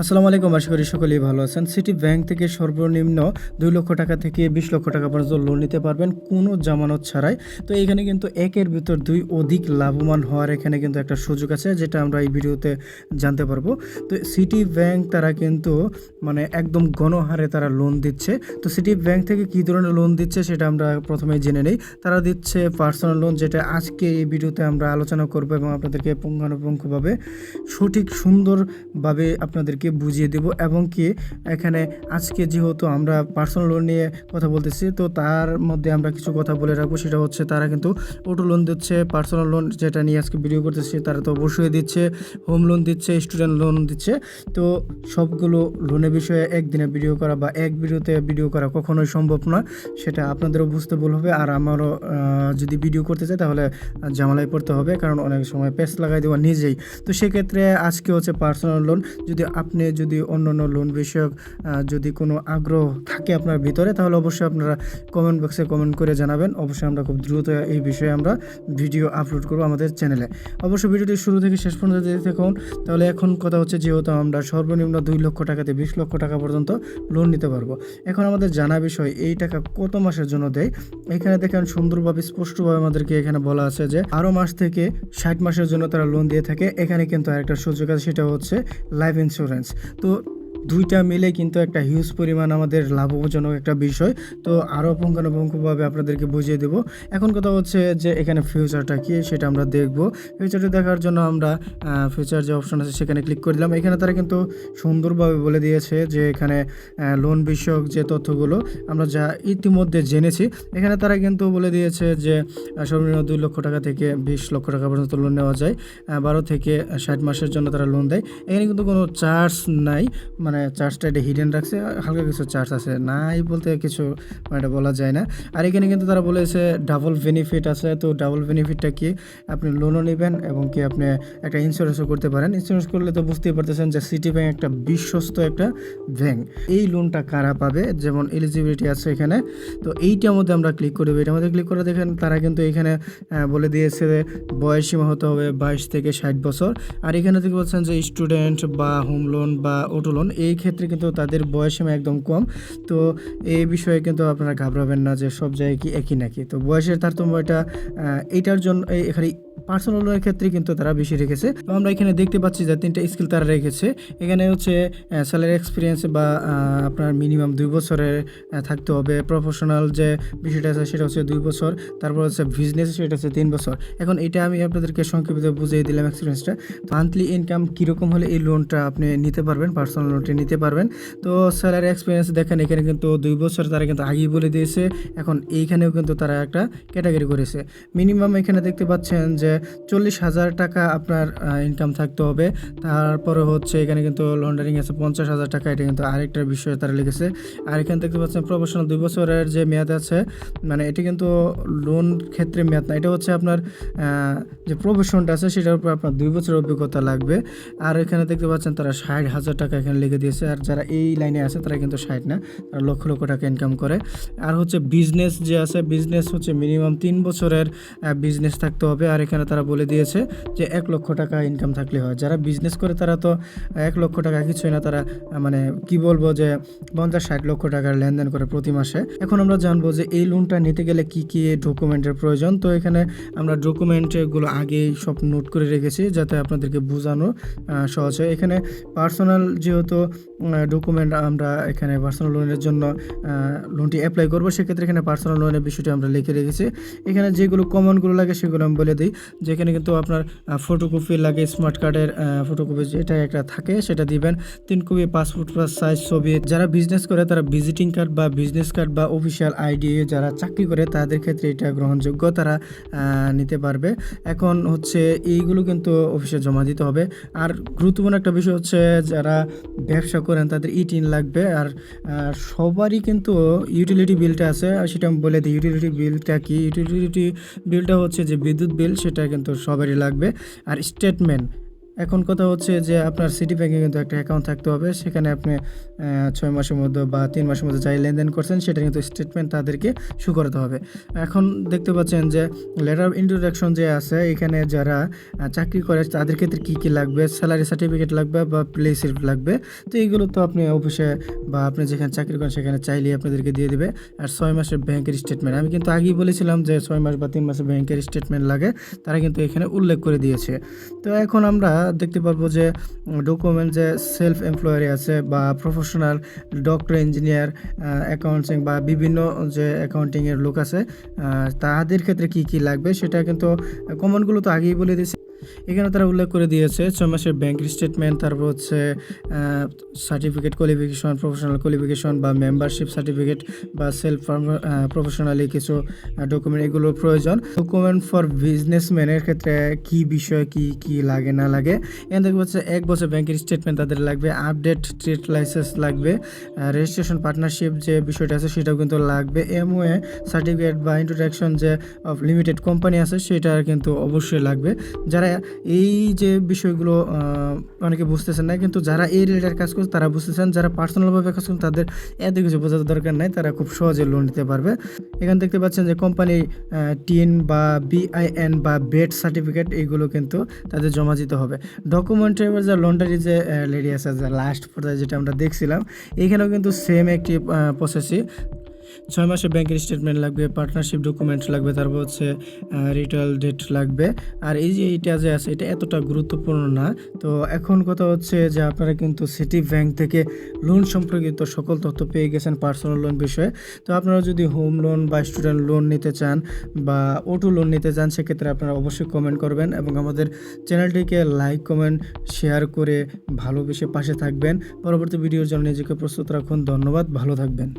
আসসালামু আলাইকুম, আশা করি সকলেই ভালো আছেন। সিটি ব্যাংক থেকে সর্বনিম্ন দুই লক্ষ টাকা থেকে বিশ লক্ষ টাকা পর্যন্ত লোন নিতে পারবেন কোনো জামানত ছাড়াই। তো এখানে কিন্তু একের ভিতর দুই অধিক লাভবান হওয়ার এখানে কিন্তু একটা সুযোগ আছে, যেটা আমরা এই ভিডিওতে জানতে পারব। তো সিটি ব্যাংক তারা কিন্তু মানে একদম গণহারে তারা লোন দিচ্ছে। তো সিটি ব্যাংক থেকে কী ধরনের লোন দিচ্ছে সেটা আমরা প্রথমে জেনে নেই। তারা দিচ্ছে পার্সোনাল লোন যেটা আজকে এই ভিডিওতে আমরা আলোচনা করব এবং আপনাদেরকে পুঙ্খানুপুঙ্খভাবে সঠিক সুন্দরভাবে আপনাদেরকে বুঝিয়ে দেব এবং কি এখানে আজকে যেহেতু আমরা পার্সোনাল লোন নিয়ে কথা বলতেছি, তো তার মধ্যে আমরা কিছু কথা বলে রাখব। সেটা হচ্ছে তারা কিন্তু অটো লোন দিচ্ছে পার্সোনাল লোন যেটা নিয়ে আজকে ভিডিও করতেছি, তারা তো অবশ্যই দিচ্ছে হোম লোন দিচ্ছে স্টুডেন্ট লোন দিচ্ছে। তো সবগুলো লোনের বিষয়ে একদিনে ভিডিও করা বা এক ভিডিওতে ভিডিও করা কখনোই সম্ভব না সেটা আপনাদেরও বুঝতে ভুল হবে। আর আমারও যদি ভিডিও করতে চাই, তাহলে জামালায় পড়তে হবে, কারণ অনেক সময় পেস লাগাই দেওয়া নিজেই। তো সেক্ষেত্রে আজকে হচ্ছে পার্সোনাল লোন যদি আপনি যদি অন্য অন্য লোন বিষয়ক যদি কোনো আগ্রহ থাকে আপনার ভিতরে, তাহলে অবশ্যই আপনারা কমেন্ট বক্সে কমেন্ট করে জানাবেন। অবশ্যই আমরা খুব দ্রুত এই বিষয়ে আমরা ভিডিও আপলোড করব আমাদের চ্যানেলে অবশ্যই ভিডিওটি শুরু থেকে শেষ পর্যন্ত দেখতে থাকুন। তাহলে এখন কথা হচ্ছে যেহেতু আমরা সর্বনিম্ন দুই লক্ষ টাকাতে বিশ লক্ষ টাকা পর্যন্ত লোন নিতে পারব। এখন আমাদের জানা বিষয়, এই টাকা কত মাসের জন্য দেয়? এখানে দেখেন সুন্দরভাবে, স্পষ্টভাবে আমাদেরকে এখানে বলা আছে যে আরও মাস থেকে ষাট মাসের জন্য তারা লোন দিয়ে থাকে। এখানে কিন্তু আরেকটা সুযোগ আছে, সেটা হচ্ছে লাইফ ইন্স্যুরেন্স তো দুইটা মিলে কিন্তু একটা হিউজ পরিমাণ আমাদের লাভজনক একটা বিষয়। তো আরও পুঙ্খানুপুঙ্খভাবে আপনাদেরকে বুঝিয়ে দেবো। এখন কথা হচ্ছে যে এখানে ফিউচারটা কি, সেটা আমরা দেখব। ফিউচারটা দেখার জন্য আমরা ফিউচার যে অপশন আছে সেখানে ক্লিক করে দিলাম। এখানে তারা কিন্তু সুন্দরভাবে বলে দিয়েছে যে এখানে লোন বিষয়ক যে তথ্যগুলো আমরা যা ইতিমধ্যে জেনেছি, এখানে তারা কিন্তু বলে দিয়েছে যে সর্বনিম্ন দুই লক্ষ টাকা থেকে বিশ লক্ষ টাকা পর্যন্ত লোন নেওয়া যায়। বারো থেকে ষাট মাসের জন্য তারা লোন দেয়। এখানে কিন্তু কোনো চার্জ নাই। মানে চার্জটা এটা হিডেন রাখছে, হালকা কিছু চার্জ আছে, নাই বলতে কিছু মানে বলা যায় না। আর এখানে কিন্তু তারা বলেছে ডাবল বেনিফিট আছে, তো ডাবল বেনিফিটটা কি? আপনি লোনও নেবেন এবং কি আপনি একটা ইন্স্যুরেন্সও করতে পারেন। ইন্স্যুরেন্স করলে তো বুঝতেই পারতেছেন যে সিটি ব্যাংক একটা বিশ্বস্ত একটা ব্যাংক এই লোনটা কারা পাবে? যেমন এলিজিবিলিটি আছে এখানে। তো এইটার মধ্যে আমরা ক্লিক করব এটার মধ্যে ক্লিক করে দেখেন, তারা কিন্তু এখানে বলে দিয়েছে যে বয়স সীমা হতে হবে বাইশ থেকে ষাট বছর। আর এখানে থেকে বলছেন যে স্টুডেন্ট বা হোম লোন বা অটো লোন এই ক্ষেত্রে কিন্তু তাদের বয়স সীমা একদম কম। তো এই বিষয়ে কিন্তু আপনারা ঘাবড়াবেন না যে সব জায়গায় কি একই নাকি। তো বয়সের তারতম্য এটা আহ, এইটার জন্য এখানে পার্সোনাল লোনের ক্ষেত্রে কিন্তু তারা বেশি রেখেছে। তো আমরা এখানে দেখতে পাচ্ছি যে তিনটা স্কিল তারা রেখেছে। এখানে হচ্ছে স্যালারি এক্সপিরিয়েন্স বা আপনার মিনিমাম দুই বছরের থাকতে হবে। প্রফেশনাল যে বিষয়টা আছে সেটা হচ্ছে দুই বছর। তারপর হচ্ছে বিজনেস সেটা হচ্ছে তিন বছর। এখন এটা আমি আপনাদেরকে সংক্ষিপ্ত বুঝিয়ে দিলাম এক্সপিরিয়েন্সটা মান্থলি ইনকাম কীরকম হলে এই লোনটা আপনি নিতে পারবেন পার্সোনাল লোনটি নিতে পারবেন। তো স্যালারি এক্সপিরিয়েন্স দেখেন, এখানে কিন্তু দুই বছর তারা কিন্তু আগেই বলে দিয়েছে। এখন এইখানেও কিন্তু তারা একটা ক্যাটাগরি করেছে। মিনিমাম এখানে দেখতে পাচ্ছেন যে চল্লিশ হাজার টাকা আপনার ইনকাম থাকতে হবে। তারপরে হচ্ছে এখানে কিন্তু লন্ডারিং আছে, পঞ্চাশ হাজার টাকা। এটা কিন্তু আরেকটা বিষয় তারা লিখেছে। আর এখানে দেখতে পাচ্ছেন প্রফেশনাল দুই বছরের যে মেয়াদ আছে মানে এটা কিন্তু লোন ক্ষেত্রে মেয়াদ না। এটা হচ্ছে আপনার যে প্রফেশনটা আছে, সেটার উপর আপনার দুই বছরের অভিজ্ঞতা লাগবে। আর এখানে দেখতে পাচ্ছেন তারা ষাট হাজার টাকা এখানে লিখে দিয়েছে আর যারা এই লাইনে আছে তারা কিন্তু ষাট না, তারা লক্ষ লক্ষ টাকা ইনকাম করে। আর হচ্ছে বিজনেস যে আছে বিজনেস হচ্ছে মিনিমাম তিন বছরের বিজনেস থাকতে হবে। আর এখানে তারা বলে দিয়েছে যে এক লক্ষ টাকা ইনকাম থাকলে হয়। যারা বিজনেস করে তারা তো এক লক্ষ টাকা কিছুই না, তারা মানে কি বলব যে পঞ্চাশ, ষাট লক্ষ টাকার লেনদেন করে প্রতি মাসে। এখন আমরা জানব যে এই লোনটা নিতে গেলে কি কি ডকুমেন্টের প্রয়োজন। তো এখানে আমরা ডকুমেন্টগুলো আগেই সব নোট করে রেখেছি যাতে আপনাদেরকে বোঝানো সহজ হয়। এখানে পার্সোনাল যেহেতু ডকুমেন্ট আমরা এখানে পার্সোনাল লোনের জন্য লোনটি অ্যাপ্লাই করব। সেক্ষেত্রে এখানে পার্সোনাল লোনের বিষয়টি আমরা লিখে রেখেছি। এখানে যেগুলো কমনগুলো লাগে সেগুলো আমি বলে দিই। যেখানে কিন্তু আপনার ফটোকপি লাগে স্মার্ট কার্ডের ফটোকপি যেটা একটা থাকে সেটা দিবেন। তিন কপি পাসপোর্ট সাইজ ছবি। যারা বিজনেস করে তারা ভিজিটিং কার্ড বা বিজনেস কার্ড বা অফিসিয়াল আইডি যারা চাকরি করে তাদের ক্ষেত্রে এটা গ্রহণযোগ্য তারা নিতে পারবে। এখন হচ্ছে এইগুলো কিন্তু অফিসে জমা দিতে হবে। আর গুরুত্বপূর্ণ একটা বিষয় হচ্ছে যারা ব্যবসা করেন, তাদের ইটিন লাগবে। আর সবারই কিন্তু ইউটিলিটি বিলটা আছে। আর সেটা আমি বলে দিই ইউটিলিটি বিলটা কি? ইউটিলিটি বিলটা হচ্ছে যে বিদ্যুৎ বিল সেটা কিন্তু সবারই লাগবে। আর স্টেটমেন্ট এখন কথা হচ্ছে যে আপনার সিটি ব্যাংকে কিন্তু একটা অ্যাকাউন্ট থাকতে হবে। সেখানে আপনি ছয় মাসের মধ্যে বা তিন মাসের মধ্যে যাই লেনদেন করছেন, সেটা কিন্তু স্টেটমেন্ট তাদেরকে শু করাতে হবে। এখন দেখতে পাচ্ছেন যে লেটার অফ ইন্ট্রোডাকশন যে আছে, এখানে যারা চাকরি করে, তাদের ক্ষেত্রে কী কী লাগবে? স্যালারি সার্টিফিকেট লাগবে বা প্লে স্লিপ লাগবে। তো এইগুলো তো আপনি অফিসে বা আপনি যেখানে চাকরি করেন, সেখানে চাইলেই আপনাদেরকে দিয়ে দেবে। আর ছয় মাসের ব্যাংকের স্টেটমেন্ট আমি কিন্তু আগেই বলেছিলাম যে ছয় মাস বা তিন মাসের ব্যাংকের স্টেটমেন্ট লাগে, তারা কিন্তু এখানে উল্লেখ করে দিয়েছে। তো এখন আমরা দেখতে পারব যে ডকুমেন্ট যে সেলফ এমপ্লয়ারি আছে বা প্রফেশনাল ডক্টর ইঞ্জিনিয়ার অ্যাকাউন্টিং বা বিভিন্ন যে অ্যাকাউন্টিংয়ের লোক আছে আহ, তাদের ক্ষেত্রে কি কি লাগবে সেটা কিন্তু কমনগুলো তো আগেই বলে দিয়েছে। এখানে তারা উল্লেখ করে দিয়েছে, ছয় মাসের ব্যাংক স্টেটমেন্ট তারপর হচ্ছে সার্টিফিকেট কোয়ালিফিকেশন প্রফেশনাল কোয়ালিফিকেশন বা মেম্বারশিপ সার্টিফিকেট বা সেলফ প্রফেশনালি কিছু ডকুমেন্ট এগুলোর প্রয়োজন। ডকুমেন্ট ফর বিজনেসম্যানের ক্ষেত্রে কি বিষয়, কি কি লাগে, না লাগে? এখানে দেখব হচ্ছে এক বছর ব্যাংকের স্টেটমেন্ট তাদের লাগবে আপডেট ট্রেড লাইসেন্স লাগবে রেজিস্ট্রেশন পার্টনারশিপ যে বিষয়টা আছে সেটাও কিন্তু লাগবে। এমওএ সার্টিফিকেট বা ইন্ট্রোডাকশন যে অফ লিমিটেড কোম্পানি আছে সেটা কিন্তু অবশ্যই লাগবে। যারা এই যে বিষয়গুলো অনেকে বুঝতেছেন না, কিন্তু যারা এই রিলেটেড কাজ করছে, তারা বুঝতেছেন, যারা পার্সোনালভাবে কাজ করছেন তাদের এত কিছু বোঝার দরকার নাই, তারা খুব সহজে লোন নিতে পারবে। এখানে দেখতে পাচ্ছেন যে কোম্পানি টিন বা বিআইএন বা বেড সার্টিফিকেট এইগুলো কিন্তু তাদের জমা দিতে হবে। ডকুমেন্টের যে লন্ডারি যে লেডি আছে, যে লাস্ট পর্যায়ে যেটা আমরা দেখছিলাম, এখানেও কিন্তু সেম একটি প্রসেসই ছয় মাসে ব্যাংকের স্টেটমেন্ট লাগবে পার্টনারশিপ ডকুমেন্ট লাগবে, তারপর হচ্ছে রিটেল ডেট লাগবে। আর এই যে এইটা যে আছে, এটা এতটা গুরুত্বপূর্ণ না। তো এখন কথা হচ্ছে যে আপনারা কিন্তু সিটি ব্যাংক থেকে লোন সম্পর্কিত সকল তথ্য পেয়ে গেছেন পার্সোনাল লোন বিষয়ে। তো আপনারা যদি হোম লোন বা স্টুডেন্ট লোন নিতে চান বা অটো লোন নিতে চান, সেক্ষেত্রে আপনারা অবশ্যই কমেন্ট করবেন এবং আমাদের চ্যানেলটিকে লাইক কমেন্ট শেয়ার করে ভালোবেসে পাশে থাকবেন। পরবর্তী ভিডিওর জন্য নিজেকে প্রস্তুত রাখুন। ধন্যবাদ, ভালো থাকবেন।